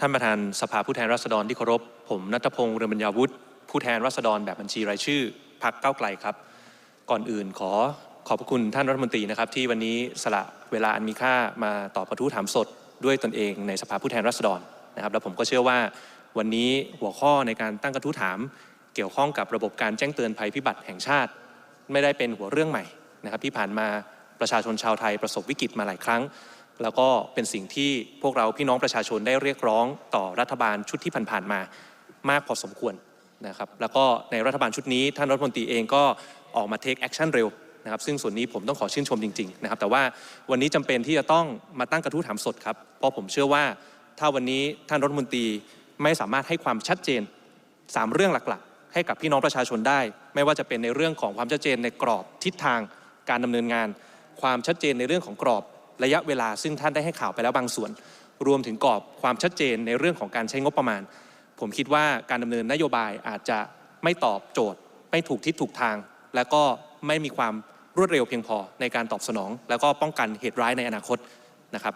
ท่านประธานสภาผู้แทนราษฎรที่เคารพ ผมนัทพงศ์เรืองบรรยาวุฒิผู้แทนราษฎรแบบบัญชีรายชื่อพักเก้าไกลครับ ก่อนอื่นขอขอบพระคุณท่านรัฐมนตรีนะครับ ที่วันนี้สละเวลาอันมีค่ามาตอบกระทู้ถามสดด้วยตนเองในสภาผู้แทนราษฎรนะครับ แล้วผมก็เชื่อว่าวันนี้หัวข้อในการตั้งกระทู้ถาม เกี่ยวข้องกับระบบการแจ้งเตือนภัยพิบัติแห่งชาติ ไม่ได้เป็นหัวเรื่องใหม่นะครับที่ผ่านมาประชาชนชาวไทยประสบวิกฤตมาหลายครั้ง แล้วก็เป็นสิ่งที่พวกเราพี่น้องประชาชนได้เรียกร้องต่อรัฐบาลชุดที่ผ่านๆมามากพอสมควรนะครับแล้วก็ในรัฐบาลชุดนี้ท่านรัฐมนตรีเองก็ออกมา take action เร็วนะครับซึ่งส่วนนี้ผมต้องขอชื่นชมจริงๆนะครับแต่ว่าวันนี้จำเป็นที่จะต้องมาตั้งกระทู้ถามสดครับ เพราะผมเชื่อว่าถ้าวันนี้ท่านรัฐมนตรีไม่สามารถให้ความชัดเจนสามเรื่องหลักๆ ให้กับพี่น้องประชาชนได้ ไม่ว่าจะเป็นในเรื่องของความชัดเจนในกรอบทิศทางการดำเนินงาน ความชัดเจนในเรื่องของกรอบ ระยะเวลาซึ่งท่านได้ให้ข่าวไปแล้วบางส่วน รวมถึงกรอบความชัดเจนในเรื่องของการใช้งบประมาณ ผมคิดว่าการดำเนินนโยบายอาจจะไม่ตอบโจทย์ ไม่ถูกทิศถูกทาง และก็ไม่มีความรวดเร็วเพียงพอในการตอบสนอง แล้วก็ป้องกันเหตุร้ายในอนาคตนะครับ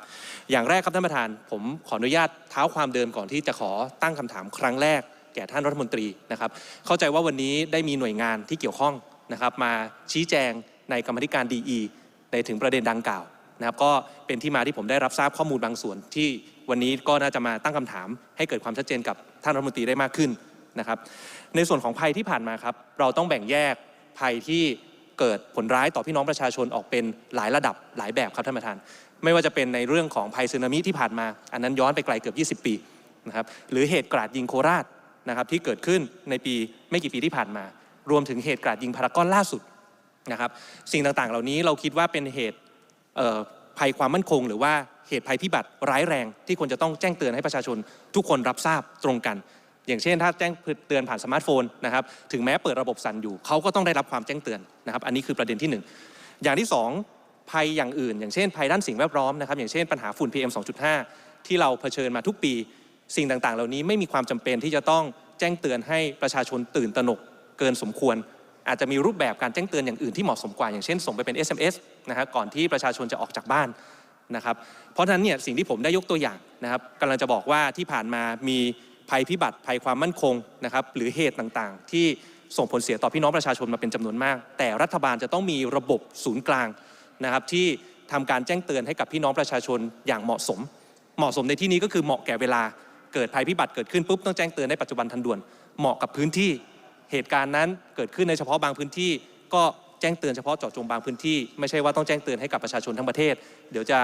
อย่างแรกครับท่านประธาน ผมขออนุญาตเท้าความเดิมก่อนที่จะขอตั้งคำถามครั้งแรก แก่ท่านรัฐมนตรีนะครับ เข้าใจว่าวันนี้ได้มีหน่วยงานที่เกี่ยวข้องนะครับ มาชี้แจงในกรรมธิการดีในถึงประเด็นดังกล่าว นะครับก็เป็นที่มาที่ผมได้รับทราบข้อมูลบางส่วน ที่วันนี้ก็น่าจะมาตั้งคำถาม ให้เกิดความชัดเจนกับท่านรัฐมนตรีได้มากขึ้นนะครับ ในส่วนของภัยที่ผ่านมาครับ เราต้องแบ่งแยกภัยที่เกิดผลร้ายต่อพี่น้องประชาชนออกเป็นหลายระดับหลายแบบครับท่านประธาน ไม่ว่าจะเป็นในเรื่องของภัยสึนามิที่ผ่านมา อันนั้นย้อนไปไกลเกือบ 20 ปีนะครับหรือเหตุกราดยิงโคราชนะครับที่เกิดขึ้นในปีไม่กี่ปีที่ผ่านมา รวมถึงเหตุกราดยิงพารากอนล่าสุดนะครับสิ่งต่างๆ เหล่านี้เราคิดว่าเป็นเหตุ ภัยความมั่นคง หรือว่าเหตุภัยพิบัติร้ายแรง ที่ควรจะต้องแจ้งเตือนให้ประชาชน ทุกคนรับทราบตรงกัน อย่างเช่น ถ้าแจ้งเตือนผ่านสมาร์ทโฟนนะครับถึงแม้เปิดระบบสั่นอยู่เขาก็ต้องได้รับความแจ้งเตือนนะครับอันนี้คือประเด็นที่หนึ่งอย่างที่สองภัยอย่างอื่น อย่างเช่น ภัยด้านสิ่งแวดล้อมนะครับอย่างเช่นปัญหาฝุ่น PM 2.5 ที่เราเผชิญมาทุกปี สิ่งต่างๆ เหล่านี้ไม่มีความจำเป็นที่จะต้องแจ้งเตือนให้ประชาชนตื่นตระหนกเกินสมควร อาจจะมีรูปแบบการแจ้งเตือนอย่างอื่นที่เหมาะสมกว่าอย่างเช่น ส่งไปเป็น SMS นะครับก่อนที่ประชาชนจะออกจากบ้านนะครับ เพราะฉะนั้นเนี่ยสิ่งที่ผมได้ยกตัวอย่างนะครับกำลังจะบอกว่าที่ผ่านมามีภัยพิบัติภัยความมั่นคงนะครับหรือเหตุต่างๆ ที่ส่งผลเสียต่อพี่น้องประชาชนมาเป็นจำนวนมาก แต่รัฐบาลจะต้องมีระบบศูนย์กลางนะครับที่ทำการแจ้งเตือนให้กับพี่น้องประชาชนอย่างเหมาะสม เหมาะสมในที่นี้ก็คือเหมาะแก่เวลาเกิดภัยพิบัติเกิดขึ้นปุ๊บต้องแจ้งเตือนในปัจจุบันทันด่วนเหมาะกับพื้นที่เหตุการณ์นั้นเกิดขึ้นในเฉพาะบางพื้นที่ก็ แจ้งเตือนเฉพาะเจาะจงบางพื้นที่ไม่ใช่ว่าต้องแจ้งเตือนให้กับประชาชนทั้งประเทศ เดี๋ยวจะ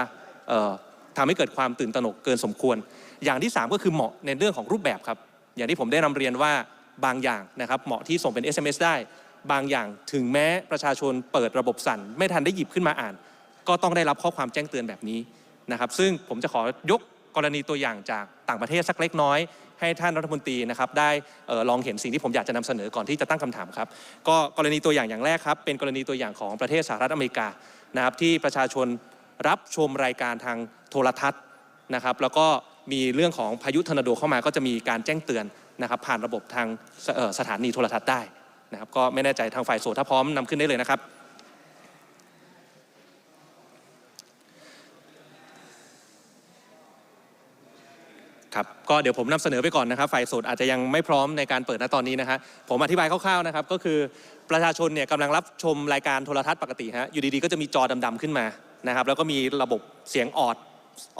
เอ่อทำให้เกิดความตื่นตระหนกเกินสมควร อย่างที่ 3 ก็คือเหมาะในเรื่องของรูปแบบครับ อย่างที่ผมได้นำเรียนว่าบางอย่างนะครับเหมาะที่ส่งเป็น SMS ได้ บางอย่างถึงแม้ประชาชนเปิดระบบสั่น ไม่ทันได้หยิบขึ้นมาอ่าน ก็ต้องได้รับข้อความแจ้งเตือนแบบนี้นะครับ ซึ่งผมจะขอยก กรณีตัวอย่างจากต่างประเทศสักเล็กน้อย ให้ท่านรัฐมนตรีนะครับได้ลองเห็นสิ่งที่ผมอยากจะนำเสนอก่อนที่จะตั้งคำถามครับ ก็กรณีตัวอย่างอย่างแรกครับ เป็นกรณีตัวอย่างของประเทศสหรัฐอเมริกานะครับที่ประชาชนรับชมรายการทางโทรทัศน์นะครับ แล้วก็มีเรื่องของพายุทอร์นาโดเข้ามาก็จะมีการแจ้งเตือนนะครับผ่านระบบทางสถานีโทรทัศน์ได้นะครับก็ไม่แน่ใจทางฝ่ายโสถ้าพร้อมนำขึ้นได้เลยนะครับ ครับก็เดี๋ยวผมนำเสนอไปก่อนนะครับ ฝ่ายโสดอาจจะยังไม่พร้อมในการเปิดณตอนนี้นะฮะผมอธิบายคร่าวๆนะครับ ก็คือประชาชนเนี่ยกำลังรับชมรายการโทรทัศน์ปกติฮะอยู่ดีๆ ก็จะมีจอดำๆขึ้นมานะครับ แล้วก็มีระบบเสียงออด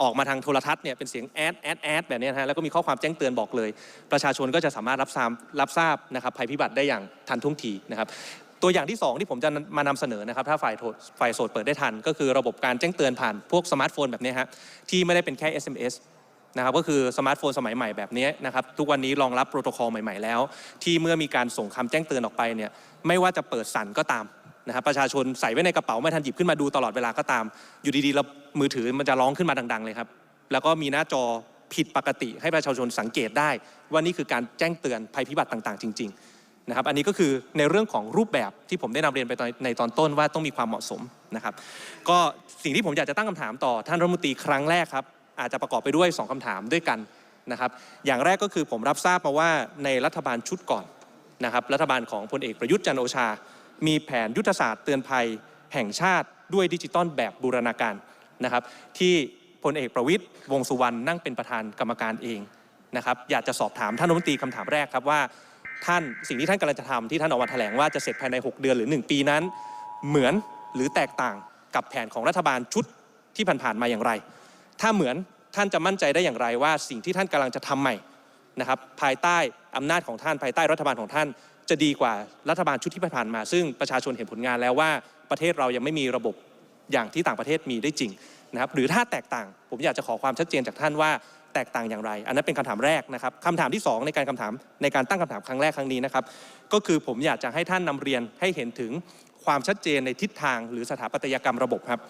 ออกมาทางโทรทัศน์เนี่ยเป็นเสียงแอดแอดแอดแบบนี้นะฮะแล้วก็มีข้อความแจ้งเตือนบอกเลย ประชาชนก็จะสามารถรับทราบรับทราบนะครับภัยพิบัติได้อย่างทันท่วงทีนะครับตัวอย่างที่ 2 ที่ผมจะมานำเสนอนะครับ ถ้าฝ่ายโฝ่ายโสดเปิดได้ทัน ก็คือระบบการแจ้งเตือนผ่านพวกสมาร์ทโฟนแบบนี้ฮะที่ไม่ได้เป็นแค่ SMS นะครับก็คือสมาร์ทโฟนสมัยใหม่แบบนี้นะครับทุกวันนี้รองรับโปรโตคอลใหม่ ๆ แล้ว ที่เมื่อมีการส่งคำแจ้งเตือนออกไปเนี่ยไม่ว่าจะเปิดสั่นก็ตามนะครับประชาชนใส่ไว้ในกระเป๋าไม่ทันหยิบขึ้นมาดูตลอดเวลาก็ตาม อยู่ดีๆแล้วมือถือมันจะร้องขึ้นมาดัง ๆ เลยครับ แล้วก็มีหน้าจอผิดปกติ ให้ประชาชนสังเกตได้ ว่านี่คือการแจ้งเตือนภัยพิบัติต่าง ๆ จริง ๆ นะครับ อันนี้ก็คือในเรื่องของรูปแบบที่ผมได้นำเรียนไปนในตอนต้นว่าต้องมีความเหมาะสมนะครับ ก็สิ่งที่ผมอยากจะตั้งคำถามต่อท่านรัฐมนตรีครั้งแรกครับ อาจจะประกอบไปด้วย 2คำถามด้วยกันนะครับ อย่างแรกก็คือผมรับทราบมาว่าในรัฐบาลชุดก่อนนะครับ รัฐบาลของพลเอกประยุทธ์จันโอชา มีแผนยุทธศาสตร์เตือนภัยแห่งชาติด้วยดิจิตอลแบบบูรณาการนะครับ ที่พลเอกประวิทย์วงสุวรรณนั่งเป็นประธานกรรมการเองนะครับ อยากจะสอบถามท่านรัฐมนตรีคำถามแรกครับว่าท่านสิ่งที่ท่านกำลังจะทำที่ท่านออกมาแถลงว่าจะเสร็จภายใน 6 เดือนหรือ 1 ปีนั้น เหมือนหรือแตกต่างกับแผนของรัฐบาลชุดที่ผ่านๆมาอย่างไร ถ้าเหมือนท่านจะมั่นใจได้อย่างไรว่าสิ่งที่ท่านกำลังจะทำใหม่นะครับภายใต้อำนาจของท่านภายใต้รัฐบาลของท่าน จะดีกว่ารัฐบาลชุดที่ผ่านมา ซึ่งประชาชนเห็นผลงานแล้วว่าประเทศเรายังไม่มีระบบอย่างที่ต่างประเทศมีได้จริงนะครับหรือถ้าแตกต่างผมอยากจะขอความชัดเจนจากท่านว่าแตกต่างอย่างไร อันนั้นเป็นคำถามแรกนะครับคำถามที่สองในการคำถามในการตั้งคำถามครั้งแรกครั้งนี้นะครับก็คือผมอยากจะให้ท่านนำเรียนให้เห็นถึงความชัดเจนในทิศทาง หรือสถาปัตยกรรมระบบครับ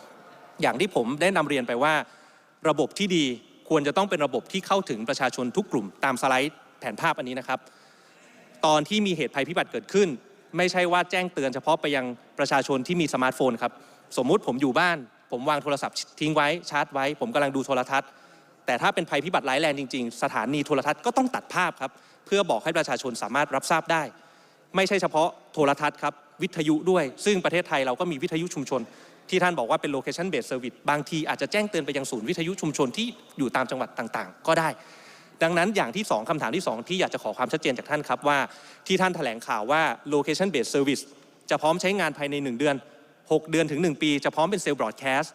อย่างที่ผมได้นำเรียนไปว่า ระบบที่ดีควรจะต้องเป็นระบบที่เข้าถึงประชาชนทุกกลุ่มตามสไลด์แผนภาพอันนี้นะครับ ตอนที่มีเหตุภัยพิบัติเกิดขึ้น ไม่ใช่ว่าแจ้งเตือนเฉพาะไปยังประชาชนที่มีสมาร์ทโฟนครับสมมุติผมอยู่บ้าน ผมวางโทรศัพท์ทิ้งไว้ชาร์จไว้ ผมกำลังดูโทรทัศน์ แต่ถ้าเป็นภัยพิบัติร้ายแรงจริง ๆ สถานีโทรทัศน์ก็ต้องตัดภาพครับเพื่อบอกให้ประชาชนสามารถรับทราบได้ ไม่ใช่เฉพาะโทรทัศน์ครับวิทยุด้วย ซึ่งประเทศไทยเราก็มีวิทยุชุมชน ที่ท่านบอกว่าเป็น location based service บางทีอาจจะแจ้งเตือนไปยังศูนย์วิทยุชุมชนที่อยู่ตามจังหวัดต่างๆ ก็ได้ ดังนั้นอย่างที่ 2คำถามที่ 2 ที่อยากจะขอความชัดเจนจากท่านครับว่าที่ท่านแถลงข่าวว่า location based service จะพร้อมใช้งานภายใน 1 เดือน 6 เดือนถึง 1 ปี จะพร้อมเป็นเซลล์ broadcast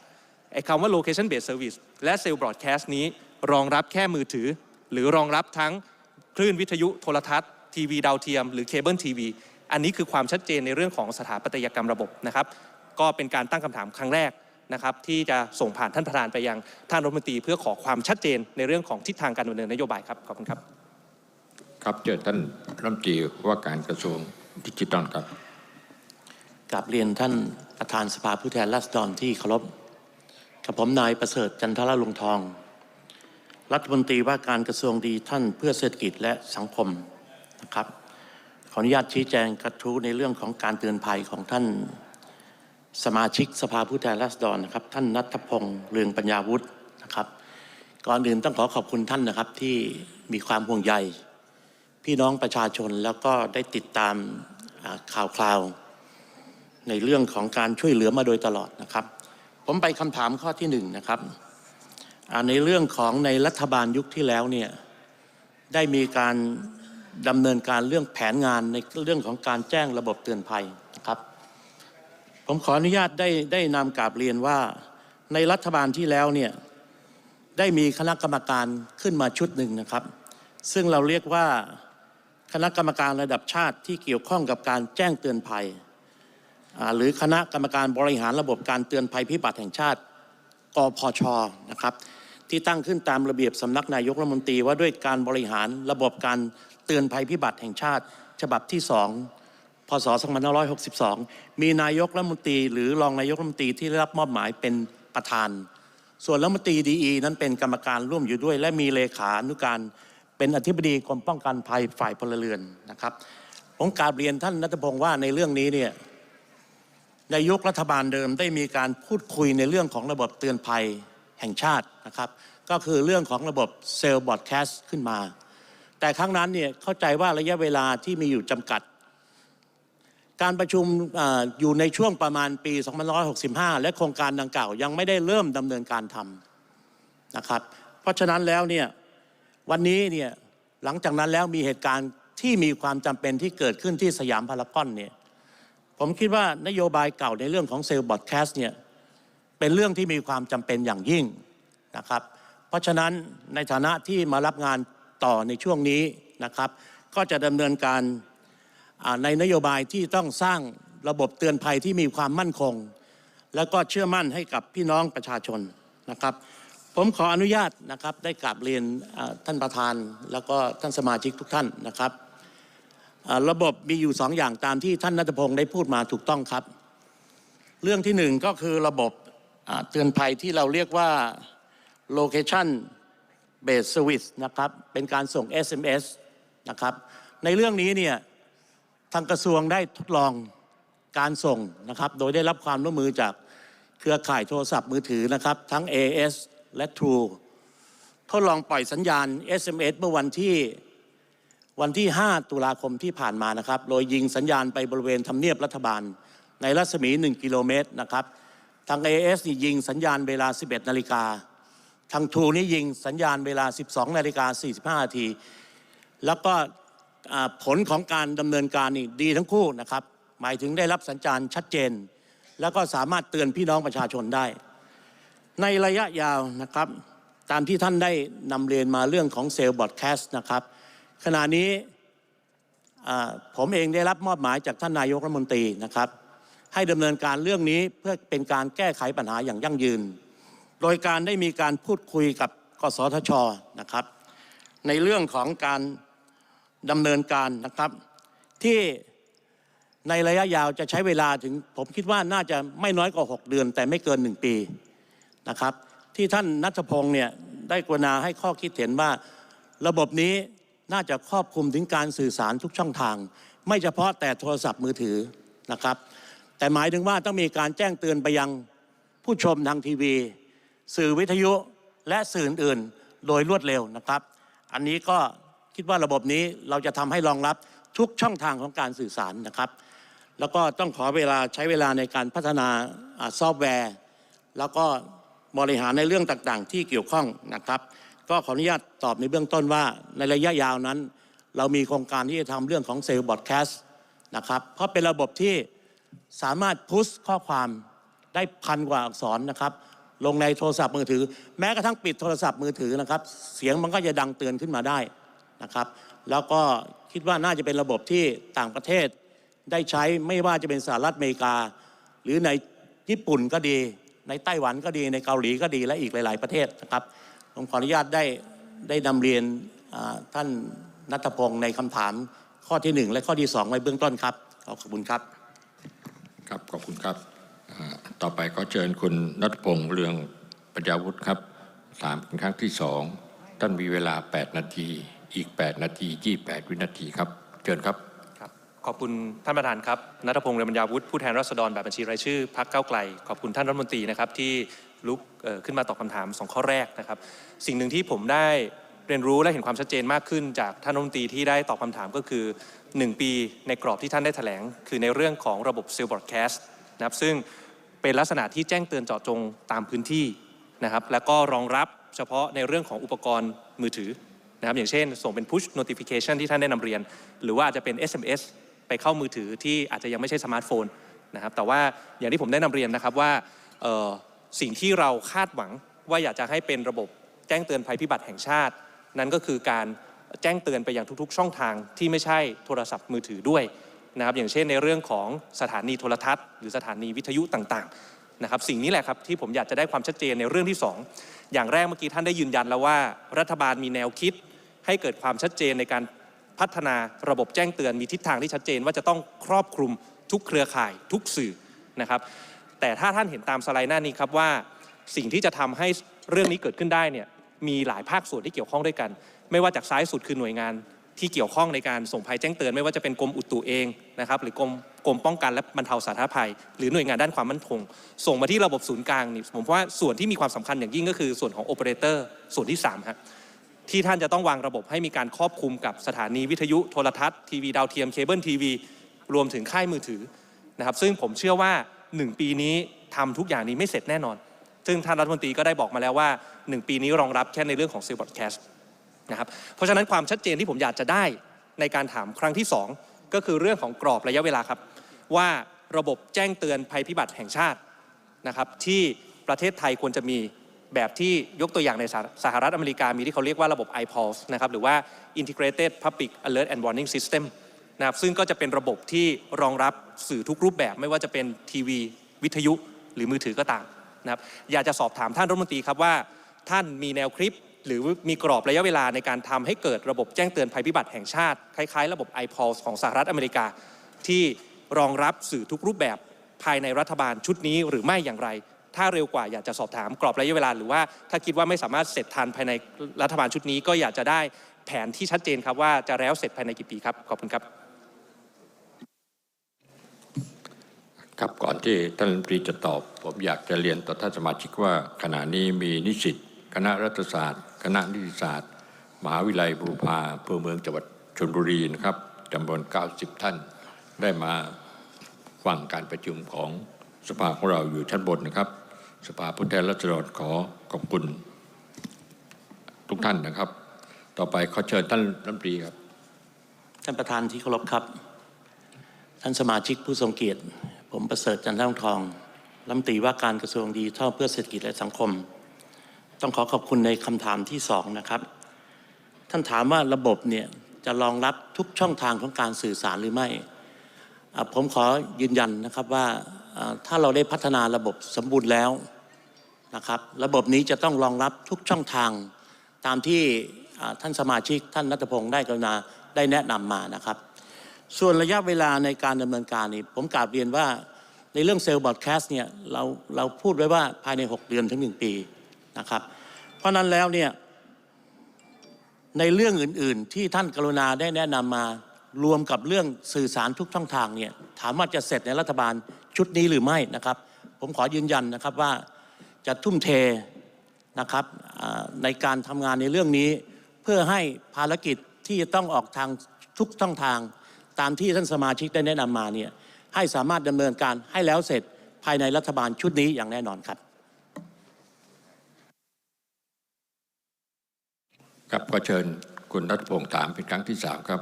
ไอ้คำว่า location based service และเซลล์ broadcast นี้รองรับแค่มือถือ หรือรองรับทั้งคลื่นวิทยุโทรทัศน์ทีวีดาวเทียม หรือเคเบิลทีวีอันนี้คือความชัดเจนในเรื่องของสถาปัตยกรรมระบบนะครับ ก็เป็นการตั้งคำถามครั้งแรกนะครับที่จะส่งผ่านท่านประธานไปยังท่านรัฐมนตรีเพื่อขอความชัดเจนในเรื่องของทิศทางการดำเนินนโยบายครับขอบคุณครับ ครับเจอท่านรัฐมนตรีว่าการกระทรวงดิจิทัลครับกราบเรียนท่านประธานสภาผู้แทนราษฎรที่เคารพกับผมนายประเสริฐจันทรลงทอง รัฐมนตรีว่าการกระทรวงดีท่านเพื่อเศรษฐกิจและสังคมนะครับขออนุญาตชี้แจงกระทู้ในเรื่องของการเตือนภัยของท่าน สมาชิกสภาผู้แทนราษฎรนะครับ ท่านนัทพงษ์เรืองปัญญาวุฒินะครับ ก่อนอื่นต้องขอขอบคุณท่านนะครับที่มีความห่วงใย พี่น้องประชาชนแล้วก็ได้ติดตามข่าวคราว ในเรื่องของการช่วยเหลือมาโดยตลอดนะครับ ผมไปคำถามข้อที่หนึ่งนะครับในเรื่องของในรัฐบาลยุคที่แล้วเนี่ยได้มีการดำเนินการเรื่องแผนงานในเรื่องของการแจ้งระบบเตือนภัยนะครับ ผมขออนุญาตได้ได้นำกราบเรียนว่าในรัฐบาลที่แล้วเนี่ยได้มีคณะกรรมการขึ้นมาชุดหนึ่งนะครับ ซึ่งเราเรียกว่าคณะกรรมการระดับชาติที่เกี่ยวข้องกับการแจ้งเตือนภัย หรือคณะกรรมการบริหารระบบการเตือนภัยพิบัติแห่งชาติกพชนะครับ ที่ตั้งขึ้นตามระเบียบสำนักนายกรัฐมนตรีว่าด้วยการบริหารระบบการเตือนภัยพิบัติแห่งชาติ ฉบับที่2 พศ 2562 มีนายกรัฐมนตรี หรือรองนายกรัฐมนตรีที่ได้รับมอบหมายเป็นประธาน ส่วนรัฐมนตรีดีนั้นเป็นกรรมการร่วมอยู่ด้วย และมีเลขานุการเป็นอธิบดีกรมป้องกันภัยฝ่ายพลเรือนนะครับผมกราบเรียนท่านนัทพงศ์ว่าในเรื่องนี้เนี่ยในยุครัฐบาลเดิมได้มีการพูดคุยในเรื่องของระบบเตือนภัยแห่งชาตินะครับ ก็คือเรื่องของระบบเซลล์บอดแคสต์ขึ้นมา แต่ครั้งนั้นเนี่ยเข้าใจว่าระยะเวลาที่มีอยู่จำกัด การประชุมออยู่ในช่วงประมาณปี 2565 และโครงการดังกล่าวยังไม่ได้เริ่มดำเนินการทำนะครับ เพราะฉะนั้นแล้วเนี่ยวันนี้เนี่ยหลังจากนั้นแล้วมีเหตุการณ์ที่มีความจำเป็นที่เกิดขึ้นที่สยามพารากอนเนี่ยผมคิดว่านโยบายเก่าในเรื่องของเซลล์บอดแคสต์เนี่ยเป็นเรื่องที่มีความจำเป็นอย่างยิ่งนะครับ เพราะฉะนั้นในฐานะที่มารับงานต่อในช่วงนี้นะครับ ก็จะดำเนินการ ในนโยบายที่ต้องสร้างระบบเตือนภัยที่มีความมั่นคง แล้วก็เชื่อมั่นให้กับพี่น้องประชาชนนะครับ ผมขออนุญาตนะครับได้กราบเรียนท่านประธาน แล้วก็ท่านสมาชิกทุกท่านนะครับ ระบบมีอยู่สองอย่างตามที่ท่านนัทพงศ์ได้พูดมาถูกต้องครับ เรื่องที่หนึ่งก็คือระบบเตือนภัยที่เราเรียกว่า location based service นะครับเป็นการส่ง SMS นะครับในเรื่องนี้เนี่ย ทางกระทรวงได้ทดลองการส่งนะครับ โดยได้รับความร่วมมือจากเครือข่ายโทรศัพท์มือถือนะครับ ทั้ง AS และ True ทดลองปล่อยสัญญาณ SMS เมื่อวันที่วันที่ 5 ตุลาคมที่ผ่านมานะครับ โดยยิงสัญญาณไปบริเวณทำเนียบรัฐบาล ในรัศมี 1 กิโลเมตรนะครับ ทาง AS นี่ยิงสัญญาณเวลา 11 นาฬิกา ทางทูนี่ยิงสัญญาณเวลา 12 นาฬิกา45นาที แล้วก็ ผลของการดำเนินการนี่ดีทั้งคู่นะครับ หมายถึงได้รับสัญญาณชัดเจน แล้วก็สามารถเตือนพี่น้องประชาชนได้ ในระยะยาวนะครับ ตามที่ท่านได้นำเรียนมาเรื่องของเซลล์บอดแคสต์นะครับ ขณะนี้ผมเองได้รับมอบหมายจากท่านนายกรัฐมนตรีนะครับ ให้ดำเนินการเรื่องนี้เพื่อเป็นการแก้ไขปัญหาอย่างยั่งยืน โดยการได้มีการพูดคุยกับกสทชนะครับ ในเรื่องของการ ดำเนินการนะครับ ที่ในระยะยาวจะใช้เวลาถึงผมคิดว่าน่าจะไม่น้อยกว่า 6 เดือน แต่ไม่เกิน 1 ปีนะครับ ที่ท่านนัทพงศ์เนี่ยได้กรุณาให้ข้อคิดเห็นว่า ระบบนี้น่าจะครอบคลุมถึงการสื่อสารทุกช่องทาง ไม่เฉพาะแต่โทรศัพท์มือถือนะครับ แต่หมายถึงว่าต้องมีการแจ้งเตือนไปยังผู้ชมทางทีวี สื่อวิทยุและสื่ออื่นๆโดยรวดเร็วนะครับ อันนี้ก็ คิดว่าระบบนี้เราจะทำให้รองรับทุกช่องทางของการสื่อสารนะครับ แล้วก็ต้องขอเวลาใช้เวลาในการพัฒนาซอฟต์แวร์ แล้วก็บริหารในเรื่องต่างๆ ที่เกี่ยวข้องนะครับ ก็ขออนุญาตตอบในเบื้องต้นว่าในระยะยาวนั้น เรามีโครงการที่จะทำเรื่องของเซลล์บอดแคสต์นะครับ เพราะเป็นระบบที่สามารถพุชข้อความได้พันกว่าอักษรนะครับลงในโทรศัพท์มือถือ แม้กระทั่งปิดโทรศัพท์มือถือนะครับ เสียงมันก็จะดังเตือนขึ้นมาได้ นะครับ แล้วก็คิดว่าน่าจะเป็นระบบที่ต่างประเทศได้ใช้ไม่ว่าจะเป็นสหรัฐอเมริกา หรือในญี่ปุ่นก็ดี ในไต้หวันก็ดีในเกาหลีก็ดีและอีกหลาย ๆ ประเทศนะครับผมขออนุญาตได้ได้นำเรียนท่านนัทพงศ์ในคำถามข้อที่หนึ่งและข้อที่สองไว้เบื้องต้นครับ ขอบคุณครับ ครับ ขอบคุณครับ ต่อไปก็เชิญคุณนัทพงษ์เรืองปัญญาวุฒิครับถามเป็นครั้งที่สองท่านมีเวลา 8 นาที อีก 8 นาที 28 วินาทีครับเชิญครับครับ ขอบคุณท่านประธานครับนัทพงศ์เรืองปัญญาวุฒิผู้แทนราษฎรแบบบัญชีรายชื่อพักเก้าไกล ขอบคุณท่านรัฐมนตรีนะครับที่ลุกขึ้นมาตอบคำถามสองข้อแรกนะครับ สิ่งหนึ่งที่ผมได้เรียนรู้และเห็นความชัดเจนมากขึ้น จากท่านรัฐมนตรีที่ได้ตอบคำถามก็คือ 1 ปีในกรอบที่ท่านได้แถลง คือในเรื่องของระบบเซลล์บอดแคสต์นะครับซึ่งเป็นลักษณะที่แจ้งเตือนเจาะจงตามพื้นที่นะครับแล้วก็รองรับเฉพาะในเรื่องของอุปกรณ์มือถือ นะครับอย่างเช่น ส่งเป็น push notification ที่ท่านได้นำเรียน หรือว่าอาจจะเป็น SMS ไปเข้ามือถือที่อาจจะยังไม่ใช่สมาร์ทโฟนนะครับแต่ว่าอย่างที่ผมได้นำเรียนนะครับว่าสิ่งที่เราคาดหวังว่าอยากจะให้เป็นระบบแจ้งเตือนภัยพิบัติแห่งชาติ นั่นก็คือการแจ้งเตือนไปยังทุกๆ ช่องทางที่ไม่ใช่โทรศัพท์มือถือด้วยนะครับอย่างเช่นในเรื่องของสถานีโทรทัศน์ หรือสถานีวิทยุต่างๆนะครับสิ่งนี้แหละครับที่ผมอยากจะได้ความชัดเจนในเรื่องที่ส อย่างแรกเมื่อกี้ท่านได้ยืนยันแล้วว่า รัฐบาลมีแนวคิด ให้เกิดความชัดเจนในการพัฒนาระบบแจ้งเตือนมีทิศทางที่ชัดเจนว่าจะต้องครอบคลุมทุกเครือข่ายทุกสื่อนะครับ แต่ถ้าท่านเห็นตามสไลด์หน้านี้ครับว่า สิ่งที่จะทำให้เรื่องนี้เกิดขึ้นได้เนี่ยมีหลายภาคส่วนที่เกี่ยวข้องด้วยกัน ไม่ว่าจากซ้ายสุดคือหน่วยงาน ที่เกี่ยวข้องในการส่งภัยแจ้งเตือนไม่ว่าจะเป็นกรมอุตุเองนะครับหรือกรมกรมป้องกันและบรรเทาสาธารณภัย หรือหน่วยงานด้านความมั่นคงส่งมาที่ระบบศูนย์กลางนี่ผมว่าส่วนที่มีความสำคัญอย่างยิ่งก็คือส่วนของโอเปอเรเตอร์ส่วนที่สามครับที่ท่านจะต้องวางระบบให้มีการครอบคลุมกับสถานีวิทยุโทรทัศน์ทีวีดาวเทียมเคเบิลทีวีรวมถึงค่ายมือถือนะครับซึ่งผมเชื่อว่า 1 ปีนี้ทำทุกอย่างนี้ไม่เสร็จแน่นอน ซึ่งท่านรัฐมนตรีก็ได้บอกมาแล้วว่า 1 ปีนี้รองรับแค่ในเรื่องของซลล์บอดแคสต์ นะครับเพราะฉะนั้นความชัดเจนที่ผมอยากจะได้ในการถามครั้งที่ 2 ก็คือเรื่องของกรอบระยะเวลาครับ ว่าระบบแจ้งเตือนภัยพิบัติแห่งชาตินะครับที่ประเทศไทยควรจะมีแบบที่ยกตัวอย่างในสหรัฐอเมริกา มีที่เขาเรียกว่าระบบ iPulse นะครับหรือว่า Integrated Public Alert and Warning System นะครับซึ่งก็จะเป็นระบบที่รองรับสื่อทุกรูปแบบไม่ว่าจะเป็นทีวี วิทยุ หรือมือถือก็ตามนะครับอยากจะสอบถามท่านรัฐมนตรีครับว่า ท่านมีแนวคลิป หรือมีกรอบระยะเวลาในการทำให้เกิดระบบแจ้งเตือนภัยพิบัติแห่งชาติ คล้ายๆ ระบบ iPulse ของสหรัฐอเมริกา ที่รองรับสื่อทุกรูปแบบภายในรัฐบาลชุดนี้หรือไม่อย่างไร ถ้าเร็วกว่าอยากจะสอบถามกรอบระยะเวลา หรือว่าถ้าคิดว่าไม่สามารถเสร็จทันภายในรัฐบาลชุดนี้ ก็อยากจะได้แผนที่ชัดเจนครับว่าจะแล้วเสร็จภายในกี่ปีครับขอบคุณครับ ครับก่อนที่ท่านรัฐมนตรีจะตอบ ผมอยากจะเรียนต่อท่านสมาชิกว่าขณะนี้มีนิสิตคณะรัฐศาสตร์ คณะนิติศาสตร์ มหาวิทยาลัยบูรพาอำเภอเมืองจังหวัดชลบุรีนะครับจำนวน 90 ท่านได้มาฟังการประชุมของสภาของเราอยู่ชั้นบนนะครับ สภาผู้แทนราษฎรขอขอบคุณ ทุกท่านนะครับ ต่อไปขอเชิญท่านรัฐมนตรีครับ ท่านประธานที่เคารพครับ ท่านสมาชิกผู้ทรงเกียรติ ผมประเสริฐจันทร์ทองรัฐมนตรีว่าการกระทรวงดิจิทัลเพื่อเศรษฐกิจและสังคม ต้องขอขอบคุณในคำถามที่สองนะครับ ท่านถามว่าระบบเนี่ยจะรองรับทุกช่องทางของการสื่อสารหรือไม่ ผมขอยืนยันนะครับว่าถ้าเราได้พัฒนาระบบสมบูรณ์แล้วนะครับ ระบบนี้จะต้องรองรับทุกช่องทาง ตามที่ท่านสมาชิกท่านนัทพงศ์ได้กรุณาได้แนะนำมานะครับ ส่วนระยะเวลาในการดำเนินการนี่ผมกราบเรียนว่าในเรื่องเซลล์บอดแคสต์เนี่ยเราเราพูดไว้ว่าภายใน 6 เดือนถึง 1 ปี นะครับ เพราะนั้นแล้วเนี่ยในเรื่องอื่น ๆ ที่ท่านกรุณาได้แนะนำมารวมกับเรื่องสื่อสารทุกช่องทางเนี่ยถามว่าจะเสร็จในรัฐบาลชุดนี้หรือไม่นะครับ ผมขอยืนยันนะครับว่าจะทุ่มเทนะครับในการทำงานในเรื่องนี้ เพื่อให้ภารกิจที่จะต้องออกทางทุกช่องทาง ตามที่ท่านสมาชิกได้แนะนำมาเนี่ยให้สามารถดำเนินการให้แล้วเสร็จภายในรัฐบาลชุดนี้อย่างแน่นอนครับ ครับขอเชิญคุณรัฐพงศ์ถามเป็นครั้งที่สามครับ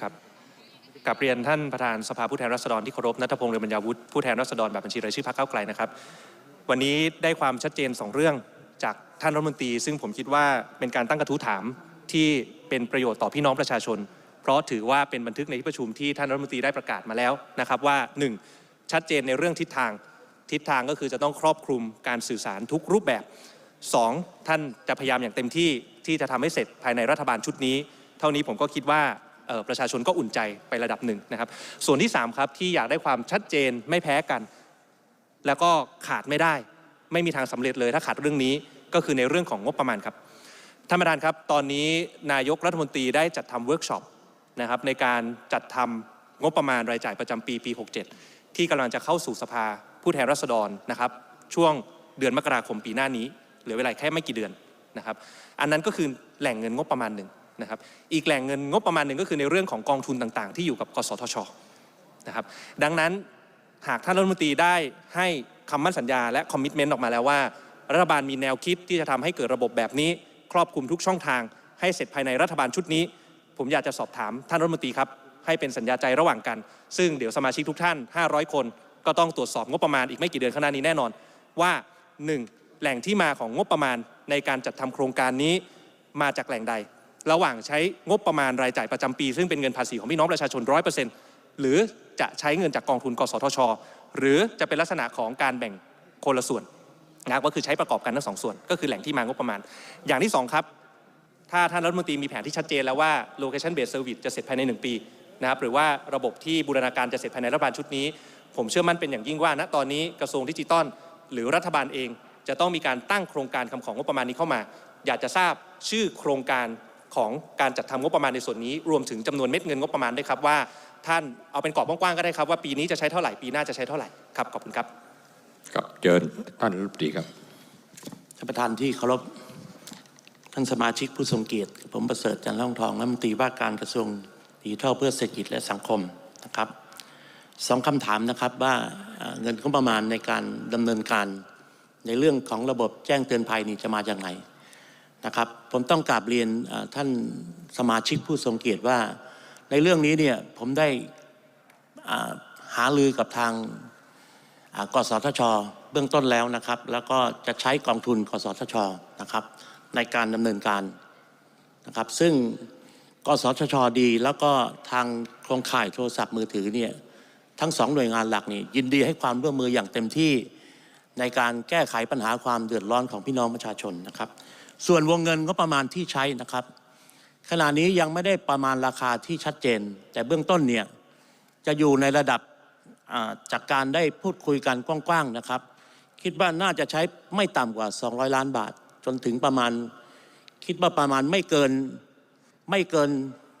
ครับกับเรียนท่านประธานสภาผู้แทนราษฎรที่เคารพนัทพงษ์เรือนบรรยาวุฒิผู้แทนราษฎรแบบบัญชีรายชื่อพรรคเก้าไกลนะครับ วันนี้ได้ความชัดเจน 2 เรื่องจากท่านรัฐมนตรี ซึ่งผมคิดว่าเป็นการตั้งกระทู้ถามที่เป็นประโยชน์ต่อพี่น้องประชาชน เพราะถือว่าเป็นบันทึกในที่ประชุมที่ท่านรัฐมนตรีได้ประกาศมาแล้วนะครับว่า 1. ชัดเจนในเรื่องทิศทางทิศทางก็คือจะต้องครอบคลุมการสื่อสารทุกรูปแบบ 2. ท่านจะพยายามอย่างเต็มที่ที่จะทำให้เสร็จภายในรัฐบาลชุดนี้ เท่านี้ผมก็คิดว่าประชาชนก็อุ่นใจไประดับหนึ่งนะครับ ส่วนที่ 3 ครับ ที่อยากได้ความชัดเจนไม่แพ้กัน แล้วก็ขาดไม่ได้ ไม่มีทางสำเร็จเลยถ้าขาดเรื่องนี้ก็คือในเรื่องของงบประมาณครับท่านประธานครับ ตอนนี้นายกรัฐมนตรีได้จัดทำเวิร์กช็อปนะครับในการจัดทำงบประมาณรายจ่ายประจำปีปี 67 ที่กำลังจะเข้าสู่สภาผู้แทนราษฎรนะครับ ช่วงเดือนมกราคมปีหน้านี้ เหลือเวลาแค่ไม่กี่เดือนนะครับ อันนั้นก็คือแหล่งเงินงบประมาณหนึ่งนะครับ อีกแหล่งเงินงบประมาณหนึ่งก็คือในเรื่องของกองทุนต่างๆ ที่อยู่กับกสทชนะครับ ดังนั้นหากท่านรัฐมนตรีได้ให้คำมั่นสัญญาและคอมมิชเมนต์ออกมาแล้วว่า รัฐบาลมีแนวคิดที่จะทำให้เกิดระบบแบบนี้ ครอบคลุมทุกช่องทาง ให้เสร็จภายในรัฐบาลชุดนี้ ผมอยากจะสอบถามท่านรัฐมนตรีครับให้เป็นสัญญาใจระหว่างกัน ซึ่งเดี๋ยวสมาชิกทุกท่าน 500 คน ก็ต้องตรวจสอบงบประมาณอีกไม่กี่เดือนข้างหน้านี้แน่นอนว่า 1. แหล่งที่มาของงบประมาณในการจัดทำโครงการนี้มาจากแหล่งใด ระหว่างใช้งบประมาณรายจ่ายประจำปี ซึ่งเป็นเงินภาษีของพี่น้องประชาชน100%หรือจะใช้เงินจากกองทุนกสทช หรือจะเป็นลักษณะของการแบ่งคนละส่วนนะก็คือใช้ประกอบกันทั้งสองส่วน ก็คือแหล่งที่มางบประมาณ อย่างที่สองครับ ถ้าท่านรัฐมนตรีมีแผนที่ชัดเจนแล้วว่า location based service จะเสร็จภายใน 1 ปีนะครับหรือว่าระบบที่บูรณาการจะเสร็จภายในรัฐบาลชุดนี้ ผมเชื่อมั่นเป็นอย่างยิ่งว่าณตอนนี้กระทรวงดิจิทัลหรือรัฐบาลเอง จะต้องมีการตั้งโครงการคำของงบประมาณนี้เข้ามา อยากจะทราบชื่อโครงการของการจัดทำงบประมาณในส่วนนี้ รวมถึงจำนวนเม็ดเงินงบประมาณด้วยครับว่า ท่านเอาเป็นกรอบกว้างๆก็ได้ครับว่าปีนี้จะใช้เท่าไหร่ปีหน้าจะใช้เท่าไหร่ครับขอบคุณครับครับเชิญท่านรัฐมนตรีครับท่านประธานที่เคารพท่านสมาชิกผู้ทรงเกียรติ ผมประเสริฐจันทร์ร่องทองรัฐมนตรีว่าการกระทรวงดิจิทัลเพื่อเศรษฐกิจและสังคมนะครับสองคำถามนะครับว่าเอ่อเงินงบประมาณในการดำเนินการ ในเรื่องของระบบแจ้งเตือนภัยนี่จะมาจากไหนนะครับ ผมต้องกราบเรียนท่านสมาชิกผู้ทรงเกียรติว่า ในเรื่องนี้เนี่ยผมได้หาลือกับทางกสทช เบื้องต้นแล้วนะครับ แล้วก็จะใช้กองทุนกสทชนะครับในการดำเนินการนะครับ ซึ่งกสทชดี แล้วก็ทางโครงข่ายโทรศัพท์มือถือเนี่ยทั้งสองหน่วยงานหลักนี่ยินดีให้ความร่วมมืออย่างเต็มที่ ในการแก้ไขปัญหาความเดือดร้อนของพี่น้องประชาชนนะครับ ส่วนวงเงินก็ประมาณที่ใช้นะครับ ขณะนี้ยังไม่ได้ประมาณราคาที่ชัดเจน แต่เบื้องต้นเนี่ยจะอยู่ในระดับจากการได้พูดคุยกันกว้างๆนะครับ คิดว่าน่าจะใช้ไม่ต่ำกว่า 200 ล้านบาท จนถึงประมาณ คิดว่าประมาณไม่เกินไม่เกิน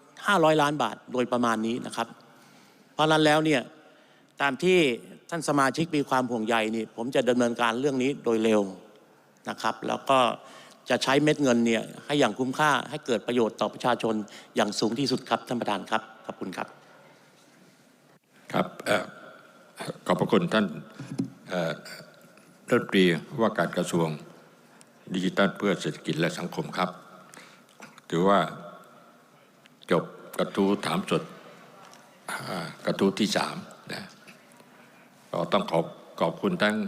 500 ล้านบาทโดยประมาณนี้นะครับ เพราะนั้นแล้วเนี่ยตามที่ ท่านสมาชิกมีความห่วงใยนี่ผมจะดำเนินการเรื่องนี้โดยเร็วนะครับ แล้วก็จะใช้เม็ดเงินเนี่ยให้อย่างคุ้มค่าให้เกิดประโยชน์ต่อประชาชนอย่างสูงที่สุดครับท่านประธานครับขอบคุณครับครับขอบพระคุณท่านรัฐมนตรีว่าการกระทรวงดิจิทัลเพื่อเศรษฐกิจและสังคมครับ ถือว่าจบกระทู้ถามสดกระทู้ที่สาม ก็ต้องขอขอบคุณทั้ง